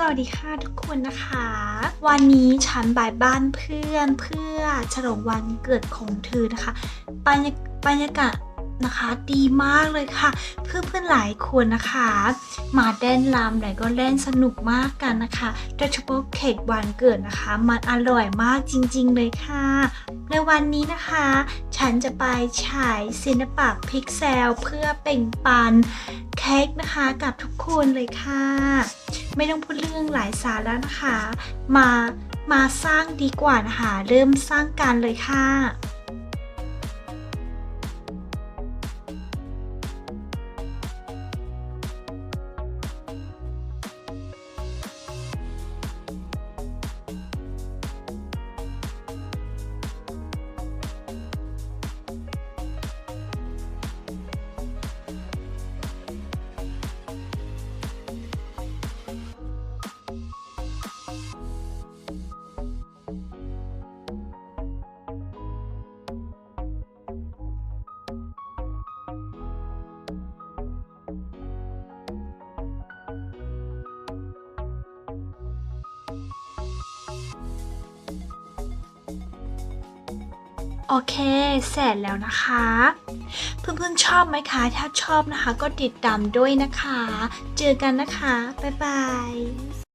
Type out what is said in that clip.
สวัสดีค่ะทุกคนนะคะ วันนี้ฉันบายบ้านเพื่อนเพื่อฉลองวันเกิดของเธอนะคะบรรยาบรรยากาศนะคะดีมากเลยค่ะ เพื่อนเพื่อนๆหลายคนนะคะ มาเต้นรำไหนก็เล่นสนุกมากกันนะคะโดยเฉพาะเค้กวันเกิดนะคะ มันอร่อยมากจริง ๆ เลยค่ะ ในวันนี้นะคะ ฉันจะไปฉายศิลปะพิกเซลเพื่อเป่งปันเค้กนะคะกับทุกคนเลยค่ะ ไม่ต้องพูดเรื่องหลายสาระนะคะ มามาสร้างดีกว่านะคะ เริ่มสร้างกันเลยค่ะ โอเค เสร็จแล้วนะคะ เพื่อนๆชอบไหมคะ ถ้าชอบนะคะ ก็ติดตามด้วยนะคะ เจอกันนะคะ บ๊ายบาย